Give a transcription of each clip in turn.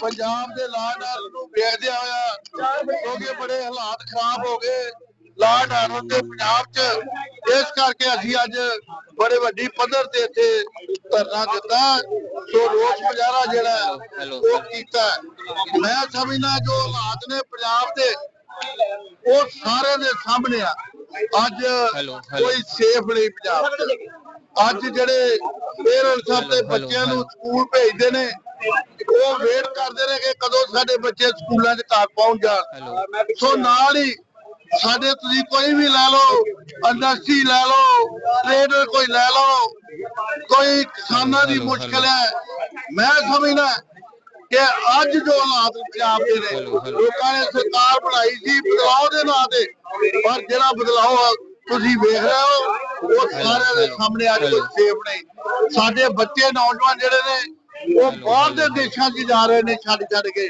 ਪੰਜਾਬ ਦੇ law and order ਨੂੰ ਵੇਖਦਿਆਂ ਹੋਇਆ ਕਿਉਂਕਿ ਬੜੇ ਹਾਲਾਤ ਖਰਾਬ ਹੋ ਗਏ ਲਾਅ ਐਂਡ ਆਰਡਰ ਦੇ ਪੰਜਾਬ 'ਚ ਇਸ ਕਰਕੇ ਅਸੀਂ ਅੱਜ ਬੜੇ ਵੱਡੀ ਪੱਧਰ ਤੇ ਇੱਥੇ ਧਰਨਾ ਦਿੱਤਾ। ਸੋ ਰੋਸ ਮੁਜ਼ਾਹਰਾ ਜਿਹੜਾ ਉਹ ਕੀਤਾ ਮੈਂ ਸਮਝਦਾ ਜੋ ਹਾਲਾਤ ਨੇ ਪੰਜਾਬ ਦੇ ਉਹ ਸਾਰੇ ਦੇ ਸਾਹਮਣੇ ਆ। ਅੱਜ। ਕੋਈ ਸੇਫ ਨਹੀਂ ਪੰਜਾਬ 'ਚ। ਅੱਜ ਜਿਹੜੇ ਪੇਰੈਂਟਸ ਆਪਣੇ ਬੱਚਿਆਂ ਨੂੰ। ਸਕੂਲ ਭੇਜਦੇ ਨੇ ਉਹ ਵੇਟ ਕਰਦੇ ਨੇ ਕਿ ਕਦੋਂ ਸਾਡੇ ਬੱਚੇ ਸਕੂਲਾਂ 'ਚ ਘਰ ਪਹੁੰਚ ਜਾਣ ਸੋ ਨਾਲ ਹੀ ਸਾਡੇ ਤੁਸੀਂ ਕੋਈ ਵੀ ਲੈ ਲਓ ਇੰਡਸਟਰੀ ਲੈ ਲਓ ਟ੍ਰੇਡਰ ਕੋਈ ਲੈ ਲਓ ਕੋਈ ਕਿਸਾਨਾਂ ਦੀ ਮੁਸ਼ਕਲ ਹੈ ਮੈਂ ਸਮਝਦਾ ਕਿ ਅੱਜ ਜੋ ਹਾਲਾਤ ਪੰਜਾਬ ਦੇ ਨੇ। ਲੋਕਾਂ ਨੇ ਸਰਕਾਰ ਬਣਾਈ ਸੀ ਬਦਲਾਅ ਦੇ ਨਾਂ ਤੇ ਪਰ ਜਿਹੜਾ ਬਦਲਾਅ ਤੁਸੀਂ ਵੇਖ ਰਹੇ ਹੋ ਉਹ ਸਾਰਿਆਂ ਦੇ ਸਾਹਮਣੇ ਅੱਜ। ਸੇਫ ਨਹੀਂ ਸਾਡੇ ਬੱਚੇ ਨੌਜਵਾਨ ਜਿਹੜੇ ਨੇ ਉਹ ਬਾਹਰ ਦੇ। ਦੇਸ਼ਾਂ 'ਚ ਜਾ ਰਹੇ ਨੇ ਛੱਡ ਛੱਡ ਕੇ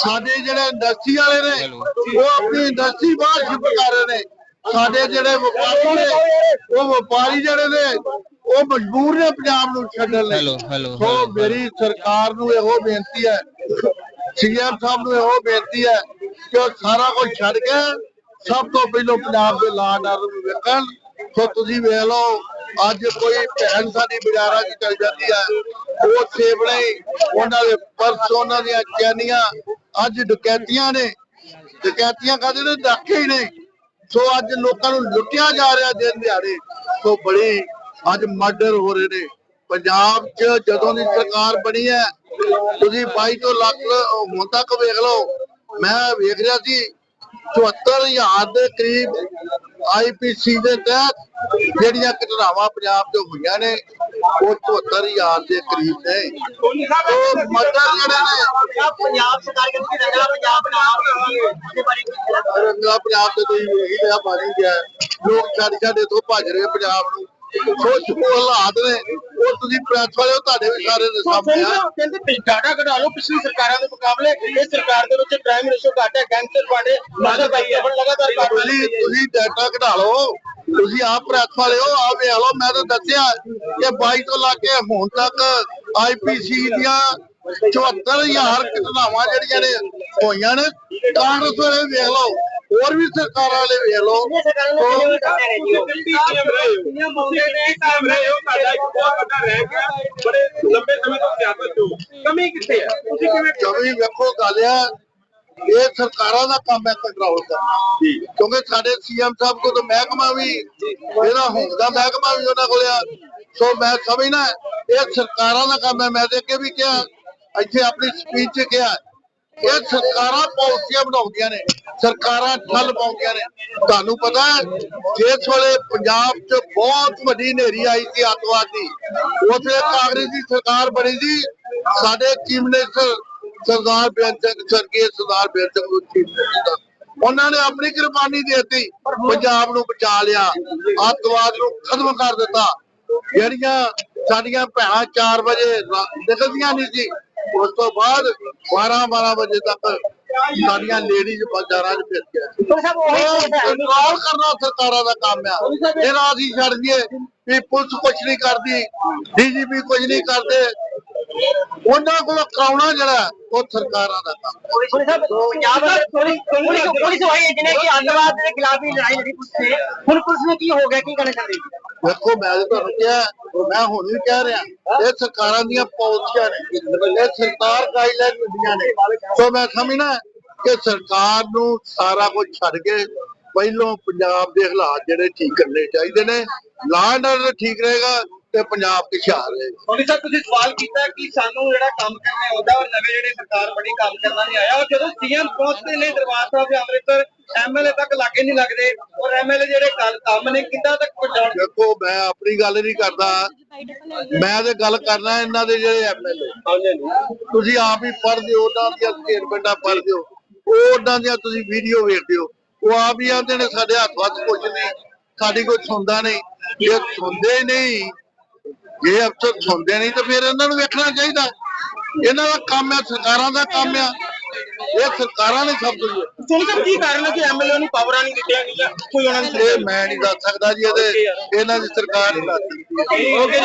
ਸਾਡੇ ਜਿਹੜੇ ਇੰਡਸਟਰੀ ਵਾਲੇ ਨੇ। ਉਹ ਆਪਣੀ ਇੰਡਸਟਰੀ ਬਾਹਰ ਸ਼ਿਫਟ ਕਰ ਰਹੇ ਨੇ ਸਾਡੇ ਜਿਹੜੇ ਵਪਾਰੀ ਨੇ ਉਹ ਵਪਾਰੀ ਜਿਹੜੇ ਨੇ ਉਹ ਮਜਬੂਰ ਨੇ ਪੰਜਾਬ ਨੂੰ ਛੱਡਣ ਲਈ ਹੈਲੋ, ਹੈਲੋ, ਸੋ ਮੇਰੀ ਸਰਕਾਰ ਨੂੰ ਇਹੋ ਬੇਨਤੀ ਹੈ ਸੀਐਮ ਸਾਹਿਬ ਨੂੰ ਇਹੋ ਬੇਨਤੀ ਹੈ ਕਿ ਉਹ ਸਾਰਾ ਕੁਝ ਛੱਡ ਕੇ ਸਭ ਤੋਂ ਪਹਿਲਾਂ ਪੰਜਾਬ ਦੇ ਲਾਅ ਐਂਡ ਆਰਡਰ ਨੂੰ ਵੇਖਣ ਸੋ ਤੁਸੀਂ ਵੇਖ ਲਓ, ਅੱਜ ਕੋਈ ਭੈਣ ਸਾਡੀ ਬਾਜ਼ਾਰਾਂ 'ਚ ਚਲ ਜਾਂਦੀ ਹੈ ਉਹ ਸੇਬ ਉਹਨਾਂ ਦੇ ਪਰਸ, ਉਹਨਾਂ ਦੀਆਂ ਚੈਨੀਆਂ, ਅੱਜ ਡਕੈਤੀਆਂ ਨੇ। ਡਕੈਤੀਆਂ ਕਰਦੇ ਨੇ ਡਾਕੇ ਹੀ ਨੇ। ਸੋ ਅੱਜ ਲੋਕਾਂ ਨੂੰ ਲੁੱਟਿਆ ਜਾ ਰਿਹਾ ਦਿਨ ਦਿਹਾੜੇ। ਸੋ ਬੜੀ ਅੱਜ ਮਰਡਰ ਹੋ ਰਹੇ ਨੇ। ਪੰਜਾਬ 'ਚ ਜਦੋਂ ਦੀ ਸਰਕਾਰ ਬਣੀ ਹੈ, ਤੁਸੀਂ 22 ਤੋਂ ਲੱਖ, ਹੁਣ ਤੱਕ ਵੇਖ ਲਓ। ਮੈਂ ਵੇਖ ਰਿਹਾ ਸੀ 74000 ਦੇ ਕਰੀਬ ਆਈਪੀਸੀ ਦੇ ਤਹਿਤ ਜਿਹੜੀਆਂ ਘਟਨਾਵਾਂ ਪੰਜਾਬ 'ਚ ਹੋਈਆਂ ਨੇ, ਉਹ 74000 ਦੇ ਕਰੀਬ ਨੇ। ਉਹ ਮਰਡਰ ਜਿਹੜੇ ਨੇ ਪੰਜਾਬ ਸਰਕਾਰ ਕਹਿੰਦੀ ਰੰਗਲਾ ਪੰਜਾਬ ਬਣਾਵਾਂਗੇ ਉਹਦੇ ਪੰਜਾਬ ਤੇ ਕੋਈ ਇਹੀ ਜਿਹਾ ਬਣ ਗਿਆ ਲੋਕ ਛੱਡ ਛੱਡ ਇੱਥੋਂ ਭੱਜ ਰਹੇ ਪੰਜਾਬ ਨੂੰ। ਸੋ ਜੋ ਹਾਲਾਤ ਨੇ ਉਹ ਤੁਸੀਂ ਪ੍ਰੈਸ ਵਾਲੇ ਹੋ, ਤੁਹਾਡੇ ਵੀ ਸਾਰੇ ਦੇ ਸਾਹਮਣੇ ਆ। ਕਹਿੰਦੇ ਡਾਟਾ ਕਢਾ ਲਓ ਪਿਛਲੀ ਸਰਕਾਰਾਂ ਦੇ ਮੁਕਾਬਲੇ ਇਹ ਸਰਕਾਰ ਦੇ ਵਿੱਚ ਪ੍ਰਾਈਮ ਮਿਨਿਸਟਰ ਘੱਟ ਹੈ ਗੈਂਗਸਟਰ ਬਾਡੇ ਮਾਦਰ ਭਾਈ ਲਗਾਤਾਰ ਘੱਟ ਤੁਸੀਂ ਤੁਸੀਂ ਡਾਟਾ ਕਢਾ ਲਓ ਤੁਸੀਂ ਆਪ ਪ੍ਰੈਸ ਵਾਲੇ ਹੋ ਆਪ ਵੇਖ ਲਓ ਮੈਂ ਤਾਂ ਦੱਸਿਆ ਕਿ 22 ਤੋਂ ਲਾ ਕੇ ਹੁਣ ਤੱਕ ਆਈਪੀਸੀ ਦੀਆਂ 74000 ਘਟਨਾਵਾਂ ਜਿਹੜੀਆਂ ਨੇ ਹੋਈਆਂ ਨੇ ਕਾਂਗਰਸ ਵਾਲੇ ਵੇਖ ਲਓ ਹੋਰ ਵੀ ਸਰਕਾਰਾਂ ਵਾਲੇ ਵੇਖ ਲਓ। ਨੂੰ ਨੇ ਕਾਮ ਰਹੇ ਹੋ ਤੁਹਾਡਾ ਇੱਕ ਬਹੁਤ ਵੱਡਾ ਰਹਿ ਗਿਆ। ਬੜੇ ਲੰਬੇ ਸਮੇਂ ਤੋਂ ਸਿਆਸਤ ਤੋਂ ਕਮੀ ਕਿੱਥੇ ਹੈ ਤੁਸੀਂ ਕਿਵੇਂ ਕਵੀ ਵੇਖੋ ਗੱਲ ਆ ਇਹ ਸਰਕਾਰਾਂ ਦਾ ਕੰਮ ਹੈ ਕੰਟਰੋਲ ਕਰਨਾ। ਕਿਉਂਕਿ ਸਾਡੇ ਸੀਐਮ ਸਾਹਿਬ ਕੋਲ ਤਾਂ ਮਹਿਕਮਾ ਵੀ ਇਹਦਾ ਹੁਣ ਦਾ ਮਹਿਕਮਾ ਵੀ ਉਹਨਾਂ ਕੋਲ ਆ। ਸੋ ਮੈਂ ਸਮਝਣਾ ਇਹ ਸਰਕਾਰਾਂ ਦਾ ਕੰਮ ਹੈ। ਮੈਂ ਤੇ ਅੱਗੇ ਵੀ ਕਿਹਾ ਇੱਥੇ ਆਪਣੀ ਸਪੀਚ 'ਚ ਕਿਹਾ ਇਹ ਸਰਕਾਰਾਂ ਪਾਲਿਸੀਆਂ ਬਣਾਉਂਦੀਆਂ ਨੇ। ਸਰਕਾਰਾਂ ਠੱਲ ਪਾਉਂਦੀਆਂ ਨੇ। ਤੁਹਾਨੂੰ ਪਤਾ ਜਿਸ ਵੇਲੇ ਪੰਜਾਬ 'ਚ ਬਹੁਤ ਵੱਡੀ ਹਨੇਰੀ ਆਈ ਸੀ ਅੱਤਵਾਦ ਦੀ ਉਥੇ ਕਾਂਗਰਸ ਦੀ ਸਰਕਾਰ ਬਣੀ ਸੀ। ਸਾਡੇ ਚੀਫ ਮਿਨਿਸਟਰ ਸਰਦਾਰ ਬੇਅੰਤ ਸਰਗੇ ਸਰਦਾਰ ਬੇਅੰਤ ਨੂੰ chief minister ਉਹਨਾਂ ਨੇ ਆਪਣੀ ਕੁਰਬਾਨੀ ਦੇ ਦਿੱਤੀ, ਪੰਜਾਬ ਨੂੰ ਬਚਾ ਲਿਆ ਅੱਤਵਾਦ ਨੂੰ ਖਤਮ ਕਰ ਦਿੱਤਾ। ਜਿਹੜੀਆਂ ਸਾਡੀਆਂ ਭੈਣਾਂ 4 ਵਜੇ ਨਿਕਲਦੀਆਂ ਨਹੀਂ ਸੀ, ਉਸ ਤੋਂ ਬਾਅਦ 12 12 ਵਜੇ ਤੱਕ ਸਾਡੀਆਂ ਲੇਡੀਜ਼ ਬਾਜ਼ਾਰਾਂ 'ਚ ਫਿਰ ਗਿਆ। ਕੰਟਰੋਲ ਕਰਨਾ ਸਰਕਾਰਾਂ ਦਾ ਕੰਮ ਆ। ਫਿਰ ਅਸੀਂ ਛੱਡ ਦਈਏ ਵੀ ਪੁਲਿਸ ਕੁਝ ਨਹੀਂ ਕਰਦੀ ਡੀਜੀਪੀ ਕੁਝ ਨਹੀਂ ਕਰਦੇ। ਉਹਨਾਂ ਕੋਲ ਕਰਾਉਣਾ ਜਿਹੜਾ ਉਹ ਸਰਕਾਰਾਂ ਦਾ ਕੰਮ ਪੁਲਿਸ ਸਾਹਿਬ ਪੰਜਾਬ ਦੇ ਪੁਲਿਸ ਪੁਲਿਸ ਪੁਲਿਸ ਵਾਹੀ ਹੈ ਜਿਹਨੇ ਕਿ ਅੱਤਵਾਦ ਦੇ ਖਿਲਾਫ ਹੀ ਲੜਾਈ ਲੜੀ ਪੁਲਿਸ ਨੇ ਹੁਣ ਪੁਲਿਸ ਨੇ ਕੀ ਹੋ ਗਿਆ ਕੀ ਕਰਨਾ ਚਾਹੁੰਦੇ ਜੀ ਵੇਖੋ ਮੈਂ ਤਾਂ ਤੁਹਾਨੂੰ ਕਿਹਾ ਮੈਂ ਹੁਣ ਵੀ ਕਹਿ ਰਿਹਾ ਇਹ ਸਰਕਾਰਾਂ ਦੀਆਂ ਪਾਲਿਸੀਆਂ ਨੇ ਇਹ ਸਰਕਾਰ ਗਾਈਡਲਾਈਨ ਦਿੰਦੀਆਂ ਨੇ। ਸੋ ਮੈਂ ਸਮਝਣਾ ਕਿ ਸਰਕਾਰ ਨੂੰ ਸਾਰਾ ਕੁਝ ਛੱਡ ਕੇ ਪਹਿਲੋਂ ਪੰਜਾਬ ਦੇ ਹਾਲਾਤ ਜਿਹੜੇ ਠੀਕ ਕਰਨੇ ਚਾਹੀਦੇ ਨੇ ਲਾਅ ਐਂਡ ਆਰਡਰ ਠੀਕ ਰਹੇਗਾ ਤੇ ਪੰਜਾਬ ਖੁਸ਼ਹਾਲ ਰਹੇਗਾ ਪੁਲਿਸ ਸਾਹਿਬ ਤੁਸੀਂ ਸਵਾਲ ਕੀਤਾ ਕਿ ਸਾਨੂੰ ਜਿਹੜਾ ਕੰਮ ਕਰਨਾ ਆਉਂਦਾ ਔਰ ਨਵੇਂ ਜਿਹੜੇ ਸਰਕਾਰ ਬਣੀ ਕੰਮ ਕਰਨਾ ਨਹੀਂ ਆਇਆ। ਔਰ ਜਦੋਂ ਸੀਐਮ ਪਹੁੰਚਦੇ ਨੇ ਦਰਬਾਰ ਸਾਹਿਬ ਜਾਂ ਅੰਮ੍ਰਿਤਸਰ ਐਮਐਲਏ ਤੱਕ ਲਾਗੇ ਨਹੀਂ ਲੱਗਦੇ। ਔਰ ਐਮਐਲਏ ਜਿਹੜੇ ਗੱਲ ਕੰਮ ਨੇ ਕਿੱਦਾਂ ਤੱਕ ਪਹੁੰਚਾਉਣ? ਦੇਖੋ ਮੈਂ ਆਪਣੀ ਗੱਲ ਨਹੀਂ ਕਰਦਾ। ਮੈਂ ਤੇ ਗੱਲ ਕਰਨਾ ਇਹਨਾਂ ਦੇ ਜਿਹੜੇ ਐਮਐਲਏ ਤੁਸੀਂ ਆਪ ਹੀ ਪੜ੍ਹਦੇ ਹੋ ਉਹਨਾਂ ਦੀਆਂ ਸਟੇਟਮੈਂਟਾਂ ਪੜ੍ਹਦੇ ਹੋ ਉਹ ਉਹਨਾਂ ਦੀਆਂ ਤੁਸੀਂ ਵੀਡੀਓ ਵੇਖਦੇ ਹੋ ਉਹ ਆਪ ਹੀ ਆਂਦੇ ਨੇ ਸਾਡੇ ਹੱਥ ਵੱਸ ਕੁਝ ਨਹੀਂ। ਸਾਡੀ ਕੋਈ ਸੁਣਦਾ ਨਹੀਂ। ਜੇ ਸੁਣਦੇ ਨਹੀਂ ਜੇ ਅਫਸਰ ਸੁਣਦੇ ਨਹੀਂ ਤਾਂ ਫਿਰ ਇਹਨਾਂ ਨੂੰ ਵੇਖਣਾ ਚਾਹੀਦਾ। ਇਹਨਾਂ ਦਾ ਕੰਮ ਹੈ ਸਰਕਾਰਾਂ ਦਾ ਕੰਮ ਆ ਇਹ ਸਰਕਾਰਾਂ ਨੇ ਸਭ ਕੁਝ ਸੁਣ ਸਾਹਿਬ ਕੀ ਕਾਰਨ ਹੈ ਕਿ ਐਮਐਲਏ ਨੂੰ ਪਾਵਰਾਂ ਨਹੀਂ ਦਿੱਤੀਆਂ ਗਈਆਂ? ਕੋਈ ਉਹਨਾਂ ਨੂੰ ਇਹ ਮੈਂ ਨਹੀਂ ਦੱਸ ਸਕਦਾ ਜੀ ਇਹਦੇ ਇਹਨਾਂ ਦੀ ਸਰਕਾਰ ਹੀ ਦੱਸ ਸਕਦੀ। ਹੈ ਓਕੇ